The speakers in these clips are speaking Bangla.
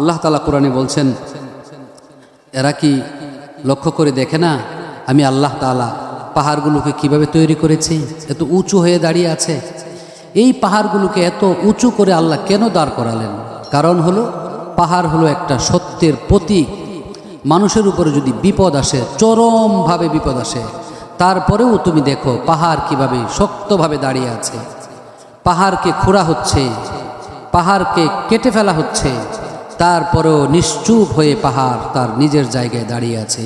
আল্লাহ তালা কোরআনে বলছেন, এরা কি লক্ষ্য করে দেখে না আমি আল্লাহ তালা পাহাড়গুলোকে কীভাবে তৈরি করেছি? এত উঁচু হয়ে দাঁড়িয়ে আছে। এই পাহাড়গুলোকে এত উঁচু করে আল্লাহ কেন দাঁড় করালেন? কারণ হলো, পাহাড় হলো একটা সত্যের প্রতীক। মানুষের উপরে যদি বিপদ আসে, চরমভাবে বিপদ আসে, তারপরেও তুমি দেখো পাহাড় কীভাবে শক্তভাবে দাঁড়িয়ে আছে। পাহাড়কে খোঁড়া হচ্ছে, পাহাড়কে কেটে ফেলা হচ্ছে তারপরেও নিশ্চুপ হয়ে পাহাড় তার নিজের জায়গায় দাঁড়িয়ে আছে।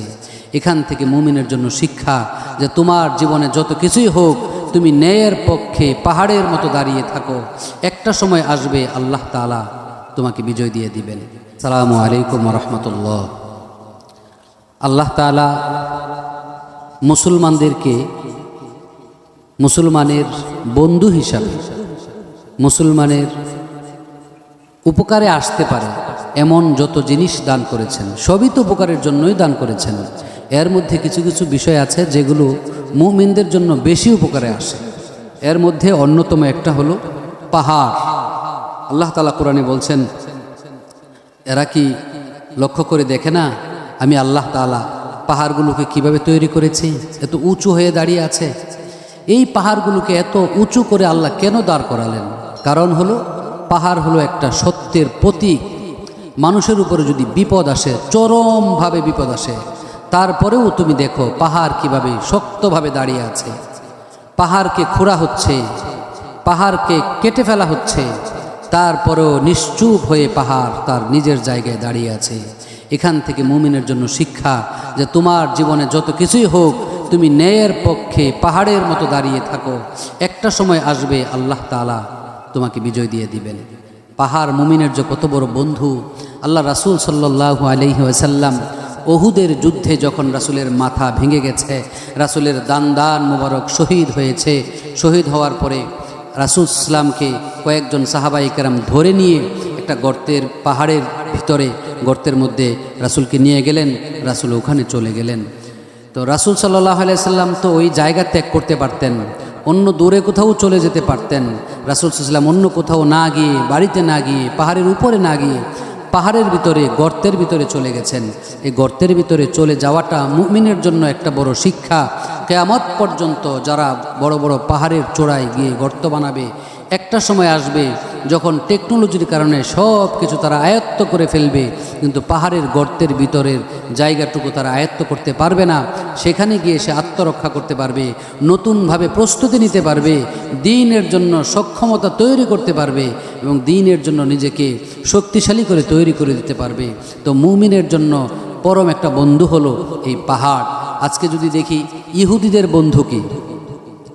এখান থেকে মুমিনের জন্য শিক্ষা যে তোমার জীবনে যত কিছুই হোক, তুমি ন্যায়ের পক্ষে পাহাড়ের মতো দাঁড়িয়ে থাকো। একটা সময় আসবে আল্লাহ তালা তোমাকে বিজয় দিয়ে দিবেন। সালামু আলাইকুম রহমতুল্লাহ। আল্লাহ তালা মুসলমানদেরকে মুসলমানের বন্ধু হিসাবে, মুসলমানের উপকারে আসতে পারে। এমন যত জিনিস দান করেছেন, সবই তো উপকারের জন্যই দান করেছেন। এর মধ্যে কিছু কিছু বিষয় আছে যেগুলো মুমিনদের জন্য বেশি উপকারে আসে। এর মধ্যে অন্যতম একটা হলো পাহাড়। আল্লাহ তালা কোরআনে বলছেন, এরা কি লক্ষ্য করে দেখে না আমি আল্লাহ তালা পাহাড়গুলোকে কীভাবে তৈরি করেছি? এত উঁচু হয়ে দাঁড়িয়ে আছে। এই পাহাড়গুলোকে এত উঁচু করে আল্লাহ কেন দাঁড় করালেন? কারণ হলো, পাহাড় হলো একটা সত্যের প্রতীক। মানুষের উপরে যদি বিপদ আসে, চরমভাবে বিপদ আসে, তারপরেও তুমি দেখো পাহাড় কীভাবে শক্তভাবে দাঁড়িয়ে আছে। পাহাড়কে খোঁড়া হচ্ছে, পাহাড়কে কেটে ফেলা হচ্ছে, তারপরেও নিশ্চুপ হয়ে পাহাড় তার নিজের জায়গায় দাঁড়িয়ে আছে। এখান থেকে মুমিনের জন্য শিক্ষা যে তোমার জীবনে যত কিছুই হোক, তুমি ন্যায়ের পক্ষে পাহাড়ের মতো দাঁড়িয়ে থাকো। একটা সময় আসবে আল্লাহ তালা তোমাকে বিজয় দিয়ে দিবেন। পাহাড় মুমিনের যে কত বড় বন্ধু, আল্লাহ রাসুল সাল্লাহ আলহি আসাল্লাম ওহুদের যুদ্ধে যখন রাসুলের মাথা ভেঙে গেছে, রাসুলের দান দান মুবারক শহীদ হয়েছে। শহীদ হওয়ার পরে রাসুল ইসলামকে কয়েকজন সাহাবাই কেরাম ধরে নিয়ে একটা গর্তের পাহাড়ের ভিতরে, গর্তের মধ্যে রাসুলকে নিয়ে গেলেন, রাসুল ওখানে চলে গেলেন। তো রাসুল সাল্লাহ আলাইসাল্লাম তো ওই জায়গা ত্যাগ করতে পারতেন। অন্য দূরে কোথাও চলে যেতে পারতেন। রাসুল সাল্লাম অন্য কোথাও না গিয়ে, বাড়িতে না গিয়ে, পাহাড়ের উপরে না গিয়ে, পাহাড়ের ভিতরে, গর্তের ভিতরে চলে গেছেন। এই গর্তের ভিতরে চলে যাওয়াটা মুমিনের জন্য একটা বড় শিক্ষা। কেয়ামত পর্যন্ত যারা বড় বড় পাহাড়ের চোড়ায় গিয়ে গর্ত বানাবে একটা সময় আসবে যখন টেকনোলজির কারণে সব কিছু তারা আয়ত্ত করে ফেলবে, কিন্তু পাহাড়ের গর্তের ভিতরের জায়গাটুকু তারা আয়ত্ত করতে পারবে না। সেখানে গিয়ে সে আত্মরক্ষা করতে পারবে, নতুনভাবে প্রস্তুতি নিতে পারবে, দিনের জন্য সক্ষমতা তৈরি করতে পারবে এবং দিনের জন্য নিজেকে শক্তিশালী করে তৈরি করে দিতে পারবে। তো মুমিনের জন্য পরম একটা বন্ধু হলো এই পাহাড়। আজকে যদি দেখি ইহুদিদের বন্ধু কি?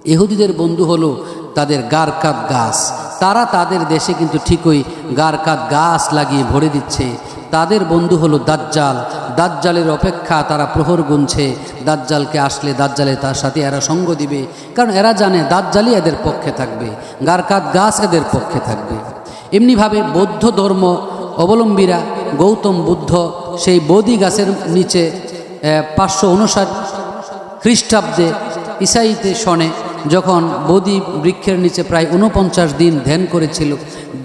ইহুদিদের বন্ধু হলো তাদের গারকাত গাছ। তারা তাদের দেশে কিন্তু ঠিকই গারকাত গাছ লাগিয়ে ভরে দিচ্ছে। তাদের বন্ধু হলো দাজ্জাল। দাজ্জালের অপেক্ষা তারা প্রহর গুনছে। দাজ্জালকে আসলে দাজ্জালে তার সাথে এরা সঙ্গ দিবে। কারণ এরা জানে দাজ্জালই এদের পক্ষে থাকবে। গারকাত গাছ এদের পক্ষে থাকবে। এমনিভাবে বৌদ্ধ ধর্ম অবলম্বীরা গৌতম বুদ্ধ সেই বোধি গাছের নিচে পাঁচশো উনষাট খ্রিস্টাব্দে ইসাইতে শনে যখন বোধি বৃক্ষের নিচে প্রায় উনপঞ্চাশ দিন ধ্যান করেছিল,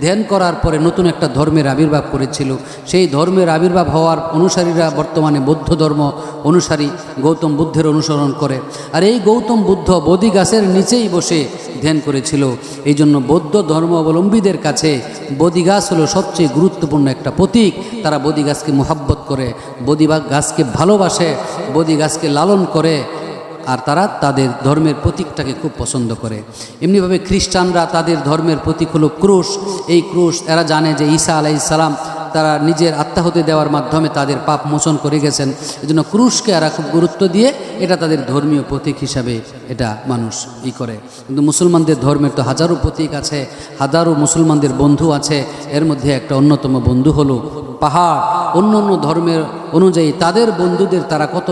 ধ্যান করার পরে নতুন একটা ধর্মের আবির্ভাব করেছিল। সেই ধর্মের আবির্ভাব হওয়ার অনুসারীরা বর্তমানে বৌদ্ধ ধর্ম অনুসারী গৌতম বুদ্ধের অনুসরণ করে। আর এই গৌতম বুদ্ধ বোধি গাছের নিচেই বসে ধ্যান করেছিল। এই জন্য বৌদ্ধ ধর্ম অবলম্বীদের কাছে বোধি গাছ হলো সবচেয়ে গুরুত্বপূর্ণ একটা প্রতীক। তারা বোধি গাছকে মোহাব্বত করে বোধি গাছকে ভালোবাসে বোধি গাছকে লালন করে আর তারা তাদের ধর্মের প্রতীকটাকে খুব পছন্দ করে। এমনিভাবে খ্রিস্টানরা তাদের ধর্মের প্রতীক হলো ক্রুশ। এই ক্রুশ, এরা জানে যে ঈসা আলাই সালাম তারা নিজের আত্মাহতি দেওয়ার মাধ্যমে তাদের পাপ মোচন করে গেছেন। এজন্য ক্রুশকে এরা খুব গুরুত্ব দিয়ে এটা তাদের ধর্মীয় প্রতীক হিসাবে এটা মানুষ ই করে। কিন্তু মুসলমানদের ধর্মের তো হাজারো প্রতীক আছে, হাজারো মুসলমানদের বন্ধু আছে, এর মধ্যে একটা অন্যতম বন্ধু হলো পাহাড়। অন্য অন্য ধর্মের অনুযায়ী তাদের বন্ধুদের তারা কত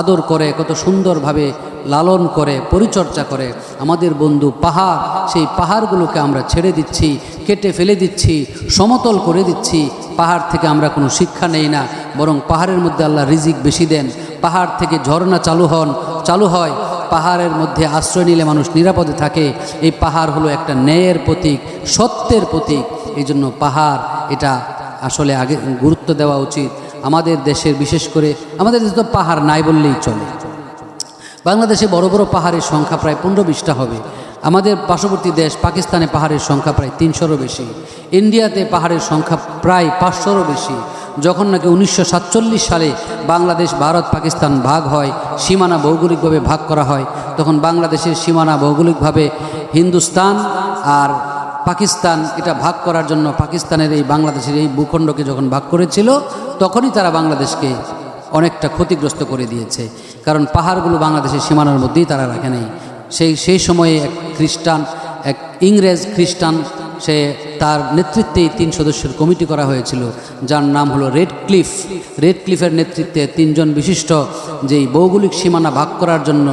আদর করে, কত সুন্দরভাবে লালন করে, পরিচর্যা করে। আমাদের বন্ধু পাহাড়, সেই পাহাড়গুলোকে আমরা ছেড়ে দিচ্ছি, কেটে ফেলে দিচ্ছি, সমতল করে দিচ্ছি। পাহাড় থেকে আমরা কোনো শিক্ষা নেই না, বরং পাহাড়ের মধ্যে আল্লাহ রিজিক বেশি দেন। পাহাড় থেকে ঝর্ণা চালু হন, চালু হয়। পাহাড়ের মধ্যে আশ্রয় নিলে মানুষ নিরাপদে থাকে। এই পাহাড় হলো একটা ন্যায়ের প্রতীক, সত্যের প্রতীক। এই জন্য পাহাড়, এটা আসলে আগে গুরুত্ব দেওয়া উচিত। আমাদের দেশের, বিশেষ করে আমাদের দেশে তো পাহাড় নাই বললেই চলে। বাংলাদেশে বড় বড় পাহাড়ের সংখ্যা প্রায় পনেরো বিশটা হবে। আমাদের পার্শ্ববর্তী দেশ পাকিস্তানে পাহাড়ের সংখ্যা প্রায় তিনশোরও বেশি। ইন্ডিয়াতে পাহাড়ের সংখ্যা প্রায় পাঁচশোরও বেশি। যখন নাকি উনিশশো সাতচল্লিশ সালে বাংলাদেশ, ভারত, পাকিস্তান ভাগ হয়, সীমানা ভৌগোলিকভাবে ভাগ করা হয়, তখন বাংলাদেশের সীমানা ভৌগোলিকভাবে হিন্দুস্তান আর পাকিস্তান এটা ভাগ করার জন্য পাকিস্তানের এই বাংলাদেশের এই ভূখণ্ডকে যখন ভাগ করেছিল তখনই তারা বাংলাদেশকে অনেকটা ক্ষতিগ্রস্ত করে দিয়েছে। কারণ পাহাড়গুলো বাংলাদেশের সীমানার মধ্যেই তারা রাখে নেই। সেই সেই সময়ে এক খ্রিস্টান, এক ইংরেজ খ্রিস্টান, সে তার নেতৃত্বেই তিন সদস্যের কমিটি করা হয়েছিল, যার নাম হলো রেড ক্লিফ। রেড ক্লিফের নেতৃত্বে তিনজন বিশিষ্ট যেই ভৌগোলিক সীমানা ভাগ করার জন্য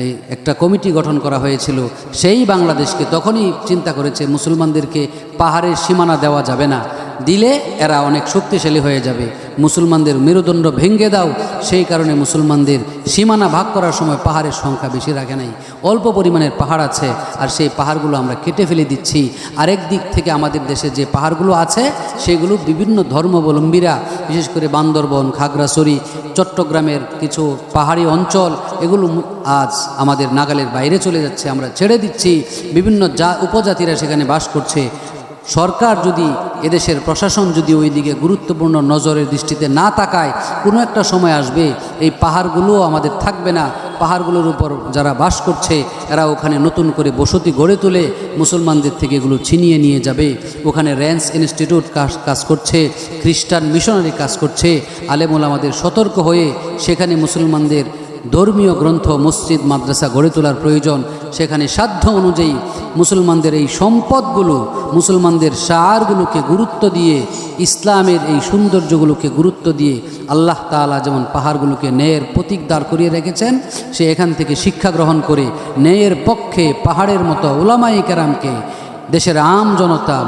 এই একটা কমিটি গঠন করা হয়েছিল, সেই বাংলাদেশকে তখনই চিন্তা করেছে মুসলমানদেরকে পাহাড়ের সীমানা দেওয়া যাবে না। দিলে এরা অনেক শক্তিশালী হয়ে যাবে। মুসলমানদের মেরুদণ্ড ভেঙে দাও। সেই কারণে মুসলমানদের সীমানা ভাগ করার সময় পাহাড়ের সংখ্যা বেশি রাখে নাই। অল্প পরিমাণের পাহাড় আছে আর সেই পাহাড়গুলো আমরা কেটে ফেলে দিচ্ছি। আরেক দিক থেকে আমাদের দেশে যে পাহাড়গুলো আছে, সেগুলো বিভিন্ন ধর্মাবলম্বীরা, বিশেষ করে বান্দরবন, খাগড়াছড়ি, চট্টগ্রামের কিছু পাহাড়ি অঞ্চল, এগুলো আজ আমাদের নাগালের বাইরে চলে যাচ্ছে। আমরা ছেড়ে দিচ্ছি। বিভিন্ন যা উপজাতিরা সেখানে বাস করছে। সরকার যদি এদেশের প্রশাসন যদি ওই দিকে গুরুত্বপূর্ণ নজরের দৃষ্টিতে না তাকায়, কোনো একটা সময় আসবে এই পাহাড়গুলোও আমাদের থাকবে না। পাহাড়গুলোর উপর যারা বাস করছে, এরা ওখানে নতুন করে বসতি গড়ে তুলে মুসলমানদের থেকে এগুলো ছিনিয়ে নিয়ে যাবে। ওখানে র্যান্স ইনস্টিটিউট কাজ কাজ করছে, খ্রিস্টান মিশনারি কাজ করছে। আলেমুল আমাদের সতর্ক হয়ে সেখানে মুসলমানদের ধর্মীয় গ্রন্থ, মসজিদ, মাদ্রাসা গড়ে তোলার প্রয়োজন। সেখানে সাধ্য অনুযায়ী মুসলমানদের এই সম্পদগুলো, মুসলমানদের সারগুলোকে গুরুত্ব দিয়ে, ইসলামের এই সৌন্দর্যগুলোকে গুরুত্ব দিয়ে আল্লাহ তাআলা যেমন পাহাড়গুলোকে ন্যায়ের প্রতীক দাঁড় করিয়ে রেখেছেন, সে এখান থেকে শিক্ষা গ্রহণ করে ন্যায়ের পক্ষে পাহাড়ের মতো ওলামাই কেরামকে দেশের আম জনতা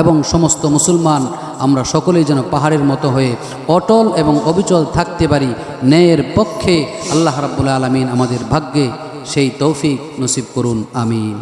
এবং সমস্ত মুসলমান, আমরা সকলেই যেন পাহাড়ের মতো হয়ে অটল এবং অবিচল থাকতে পারি, ন্যায়ের পক্ষে আল্লাহ রাব্বুল আলমিন আমাদের ভাগ্যে সেই তৌফিক নসিব করুন আমিন।